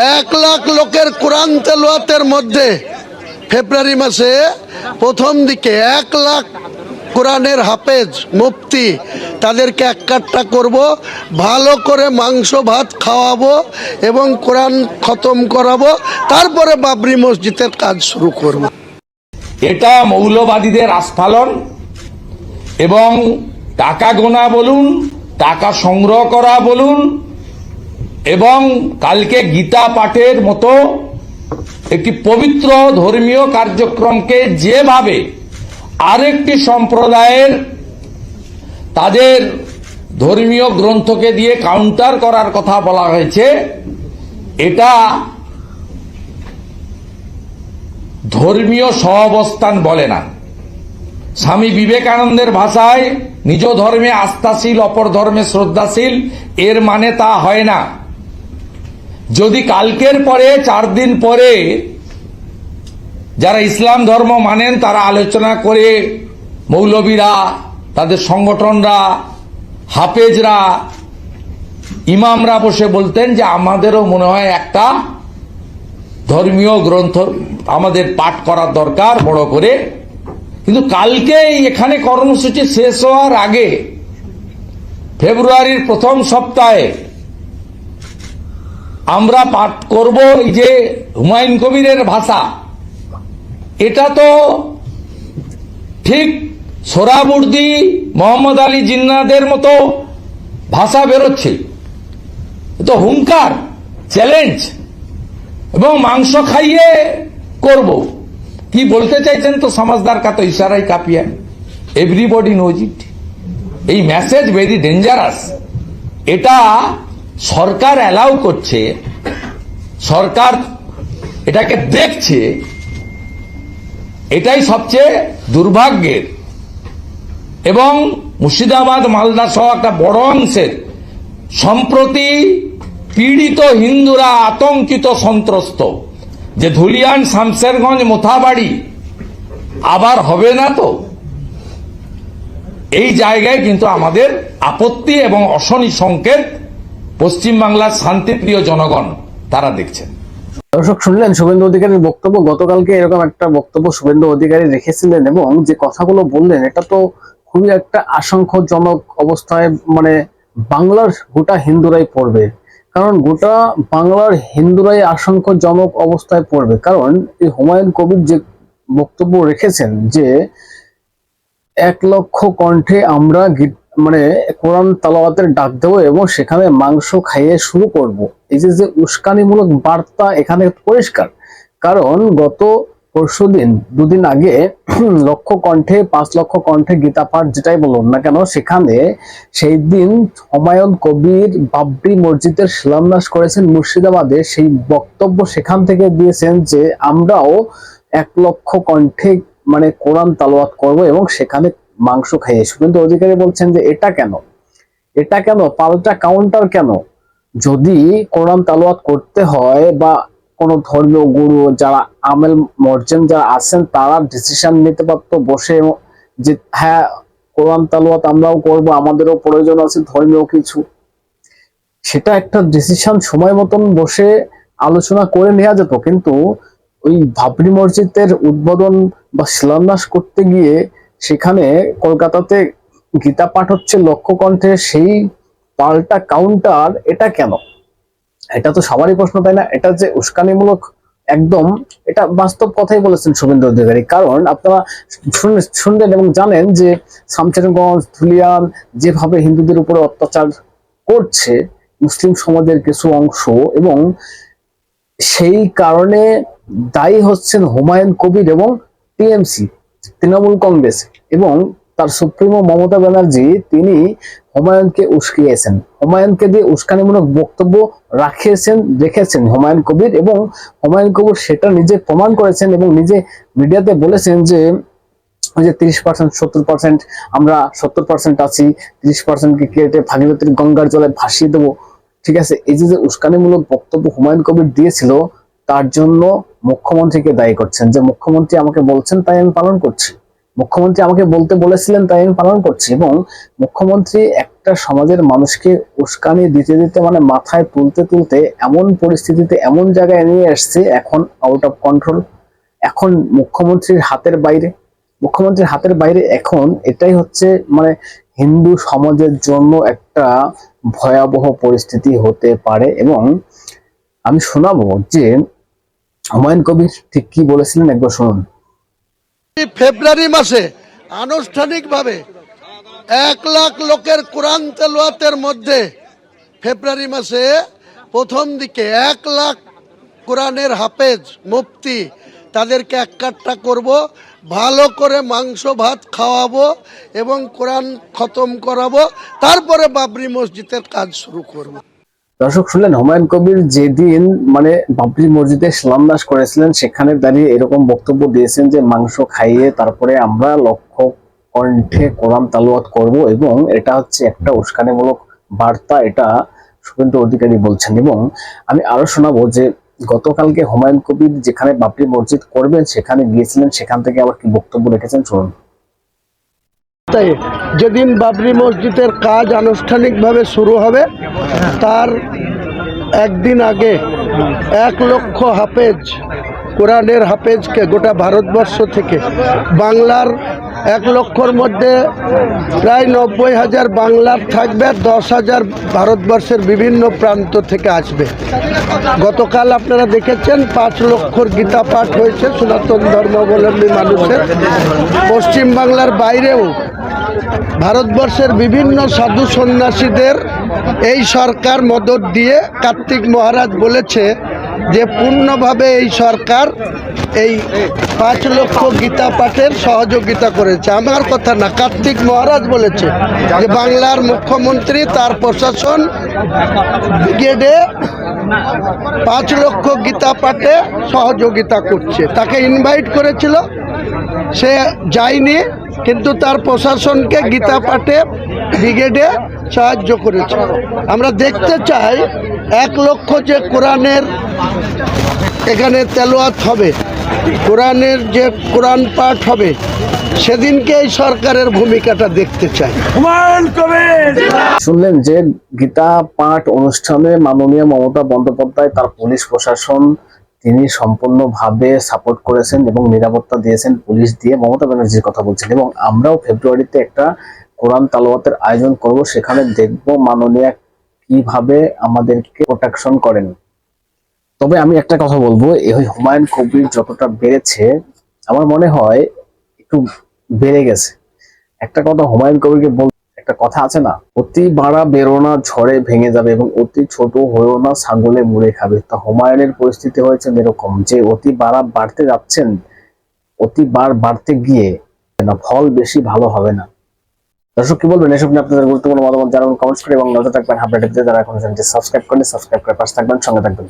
এক লাখ লোকের কোরআন তেলোয়াতের মধ্যে ফেব্রুয়ারি মাসে প্রথম দিকে এক লাখ কোরআনের হাফেজ, মুফতি, তাদেরকে এক কাট্টা করব, ভালো করে মাংস, ভাত খাওয়াবো এবং কোরআন খতম করাবো, তারপরে বাবরি মসজিদের কাজ শুরু করব। এটা মৌলবাদীদের আস্ফালন এবং টাকা গোনা বলুন, টাকা সংগ্রহ করা বলুন এবং কালকে গীতা পাঠের মতো একটি পবিত্র ধর্মীয় কার্যক্রমকে যেভাবে আরেকটি সম্প্রদায়ের তাদের ধর্মীয় গ্রন্থকে দিয়ে কাউন্টার করার কথা বলা হয়েছে, এটা ধর্মীয় সহাবস্থান বলে না। স্বামী বিবেকানন্দের ভাষায় নিজ ধর্মে আস্থাশীল, অপর ধর্মে শ্রদ্ধাশীল, এর মানে তা হয় না। যদি কালকের পরে, চার দিন পরে যারা ইসলাম ধর্ম মানেন, তারা আলোচনা করে মৌলবীরা, তাদের সংগঠনরা, হাফেজরা, ইমামরা বসে বলতেন যে আমাদেরও মনে হয় একটা ধর্মীয় গ্রন্থ আমাদের পাঠ করার দরকার, বড় করে। কিন্তু কালকে এখানে কর্মসূচি শেষ হওয়ার আগে ফেব্রুয়ারির প্রথম সপ্তাহে আমরা পাঠ করব এই যে হুমায়ুন কবিরের ভাষা। এটা তো ঠিক সোরাবুর্দি, মোহাম্মদ আলী জিন্নাদের মতো ভাষা বেরোচ্ছে। তো হুঙ্কার, চ্যালেঞ্জ এবং মাংস খাইয়ে করব। কি বলতে চাইছেন তো সমাজদার কা তো ইশারাই কাপিয়া। এভরিবডি নোজ ইট এই মেসেজ ভেরি ডেঞ্জারাস এটা সরকার অ্যালাউ করছে, সরকার এটাকে দেখছে, এটাই সবচেয়ে দুর্ভাগ্যের। এবং মুর্শিদাবাদ, মালদা সহ একটা বড় অংশের সম্প্রতি পীড়িত হিন্দুরা আতঙ্কিত, সন্ত্রস্ত। যে ধুলিয়ান শামশেরগঞ্জ মোথাবাড়ি আবার হবে না তো? এই জায়গায় কিন্তু আমাদের আপত্তি এবং অশনি সংকেত পশ্চিমবাংলার শান্তিপ্রিয় জনগণ তারা দেখছেন। দর্শক, শুনলেন শুভেন্দু অধিকারীর বক্তব্য। গতকালকে এরকম একটা বক্তব্য শুভেন্দু অধিকারী রেখেছিলেন এবং যে কথাগুলো বললেন, এটা তো খুবই একটা আশঙ্কাজনক অবস্থায় মানে বাংলার গোটা হিন্দুরাই পড়বে। কারণ গোটা বাংলার হিন্দুরাই আশঙ্কাজনক অবস্থায় পড়বে। কারণ এই হুমায়ুন কবির যে বক্তব্য রেখেছেন যে, এক লক্ষ কণ্ঠে আমরা গীত- মানে কোরআন তালাওয়াতের ডাক দেবো এবং সেখানে মাংস খাইয়ে শুরু করব। এই যে যে উস্কানিমূলক বার্তা এখানে পরিষ্কার। কারণ গত পরশুদিন দুদিন আগে লক্ষ কণ্ঠে, পাঁচ লক্ষ কণ্ঠে গীতা পাঠ যেটাই বলুন না কেন, সেখানে সেই দিন হুমায়ুন কবির বাবরি মসজিদের শিলান্যাস করেছেন মুর্শিদাবাদে। সেই বক্তব্য সেখান থেকে দিয়েছেন যে, আমরাও এক লক্ষ কণ্ঠে মানে কোরআন তালোয়াত করব এবং সেখানে মাংস খাইয়ে শুভেন্দু অধিকারী বলছেন যে, এটা কেন? এটা কেন? পাল্টা কাউন্টার কেন? যদি কোরআন তালোয়াত করতে হয় বা কোনো ধর্মীয় গুরু যারা আমেল মর্জেন যারা আছেন, তারা ডিসিশন নিতে পারতো, বসে যে হ্যাঁ কোরআন তালোয়াত আমরাও করব, আমাদেরও প্রয়োজন আছে ধর্মীয় কিছু। সেটা একটা ডিসিশন সময় মতন বসে আলোচনা করে নেওয়া যেত। কিন্তু ওই ভাবরি মসজিদের উদ্বোধন বা শিলান্যাস করতে গিয়ে সেখানে কলকাতাতে গীতা পাঠ হচ্ছে লক্ষ্য কণ্ঠে সেই পাল্টা কাউন্টার এটা কেন? এটা তো সবারই প্রশ্ন, তাই না? এটা যে উস্কানিমূলক একদম, এটা বাস্তব কথাই বলেছেন শুভেন্দু অধিকারী। কারণ আপনারা শুন- শুনলেন এবং জানেন যে শামচেরগঞ্জ ধুলিয়ান যেভাবে হিন্দুদের উপরে অত্যাচার করছে, মুসলিম সমাজের কিছু অংশ এবং সেই কারণে দায়ী হচ্ছেন হুমায়ুন কবির এবং টিএমসি। তৃণমূল কংগ্রেস এবং তার সুপ্রিমো মমতা ব্যানার্জি, তিনি হুমায়ুনকে উস্কিয়েছেন। হুমায়ুনকে দিয়ে উস্কানিমূলক বক্তব্য রাখিয়েছেন, রেখেছেন হুমায়ুন কবির এবং হুমায়ুন কবির সেটা নিজে প্রমাণ করেছেন এবং নিজে মিডিয়াতে বলেছেন যে, ওই যে তিরিশ পার্সেন্ট, সত্তর পার্সেন্ট, আমরা সত্তর পার্সেন্ট আছি, তিরিশ পার্সেন্টকে কেটে ভাগীরথীর গঙ্গার জলে ভাসিয়ে দেবো। ঠিক আছে? এই যে যে উস্কানিমূলক বক্তব্য হুমায়ুন কবির দিয়েছিল, তার জন্য মুখ্যমন্ত্রীকে দায়ী করছেন। যে মুখ্যমন্ত্রী আমাকে বলছেন, তাই আমি পালন করছি। মুখ্যমন্ত্রী আমাকে বলতে বলেছিলেন, তাই আমি পালন করছি। এবং মুখ্যমন্ত্রী একটা সমাজের মানুষকে উস্কানি দিতে দিতে মানে মাথায় তুলতে তুলতে এমন পরিস্থিতিতে, এমন জায়গায় নিয়ে আসছে এখন আউট অফ কন্ট্রোল এখন মুখ্যমন্ত্রীর হাতের বাইরে। মুখ্যমন্ত্রীর হাতের বাইরে এখন এটাই হচ্ছে মানে হিন্দু সমাজের জন্য একটা ভয়াবহ পরিস্থিতি হতে পারে। এবং আমি শোনাবো যে হুমায়ুন কবির ঠিক কি বলেছিলেন একবার শুনুন ফেব্রুয়ারি মাসে আনুষ্ঠানিকভাবে এক লাখ লোকের কোরআন তেলোয়াতের মধ্যে ফেব্রুয়ারি মাসে প্রথম দিকে এক লাখ কোরআনের হাফেজ, মুফতি তাদেরকে এক কাট্টা করব, ভালো করে মাংস, ভাত খাওয়াবো এবং কোরআন খতম করাবো, তারপরে বাবরি মসজিদের কাজ শুরু করব। দর্শক শুনলেন হুমায়ুন কবির যেদিন মানে বাবরি মসজিদে শিলান্যাস করেছিলেন, সেখানে দাঁড়িয়ে এরকম বক্তব্য দিয়েছেন যে মাংস খাইয়ে তারপরে আমরা লক্ষ্য কণ্ঠে কোরআন তালুয়াত করব এবং এটা হচ্ছে একটা উস্কানিমূলক বার্তা, এটা শুভেন্দু অধিকারী বলছেন। এবং আমি আরও শোনাবো যে গতকালকে হুমায়ুন কবির যেখানে বাবরি মসজিদ করবেন, সেখানে গিয়েছিলেন, সেখান থেকে আবার কি বক্তব্য রেখেছেন শুনুন তাই যেদিন বাবরি মসজিদের কাজ আনুষ্ঠানিকভাবে শুরু হবে, তার একদিন আগে এক লক্ষ হাফেজ, কোরআনের হাফেজকে গোটা ভারতবর্ষ থেকে, বাংলার এক লক্ষর মধ্যে প্রায় নব্বই হাজার বাংলার থাকবে আর দশ হাজার ভারতবর্ষের বিভিন্ন প্রান্ত থেকে আসবে। গতকাল আপনারা দেখেছেন, পাঁচ লক্ষর গীতা পাঠ হয়েছে, সনাতন ধর্মাবলম্বী মানুষের। পশ্চিম বাংলার বাইরেও ভারতবর্ষের বিভিন্ন সাধু সন্ন্যাসীদের এই সরকার মদত দিয়ে কার্তিক মহারাজ বলেছে যে পূর্ণভাবে এই সরকার এই পাঁচ লক্ষ গীতা পাঠের সহযোগিতা করেছে। আমার কথা না, কার্তিক মহারাজ বলেছে যে বাংলার মুখ্যমন্ত্রী, তার প্রশাসন ব্রিগেডে পাঁচ লক্ষ গীতা পাঠে সহযোগিতা করছে। তাকে ইনভাইট করেছিল, সে যায়নি। কিন্তু তার প্রশাসনকে গীতা পাঠে ব্রিগেডে সাহায্য করেছে। আমরা দেখতে চাই এক লক্ষ যে কোরআনের এখানে তেলোয়াত হবে কোরআনের যে কোরআন পাঠ হবে সেদিনকে এই সরকারের ভূমিকাটা দেখতে চাই। শুনলেন যে গীতা পাঠ অনুষ্ঠানে মাননীয় মমতা বন্দ্যোপাধ্যায় তার পুলিশ প্রশাসন তিনি সম্পূর্ণভাবে সাপোর্ট করেছেন এবং নিরাপত্তা দিয়েছেন পুলিশ দিয়ে। মমতা ব্যানার্জির কথা বলছেন এবং আমরাও ফেব্রুয়ারিতে একটা কোরআন তালোয়াতের আয়োজন করব। সেখানে দেখব মাননীয় কীভাবে আমাদেরকে প্রোটেকশন করেন। তবে আমি একটা কথা বলব, এই হুমায়ুন কবির যতটা বেড়েছে, আমার মনে হয় একটু বেড়ে গেছে। একটা কথা হুমায়ুন কবিরকে বল একটা কথা আছে না? অতি বাড়া বেরো না ঝড়ে ভেঙে যাবে এবং অতি ছোট হয়েও না ছাগলে মুড়ে খাবে। তা হুমায়ুনের পরিস্থিতি হয়েছে এরকম যে অতি বাড়া বাড়তে যাচ্ছেন, অতি বার বাড়তে গিয়ে না ফল বেশি ভালো হবে না। দর্শক, কি বলবেন? এসব নিয়ে আপনাদের গুরুত্বপূর্ণ মতামত জানাবেন কমেন্টস করে এবং নজর রাখবেন আপডেট যারা এখন সাবস্ক্রাইব করেন সাবস্ক্রাইব করে পাশে থাকবেন, সঙ্গে থাকবেন।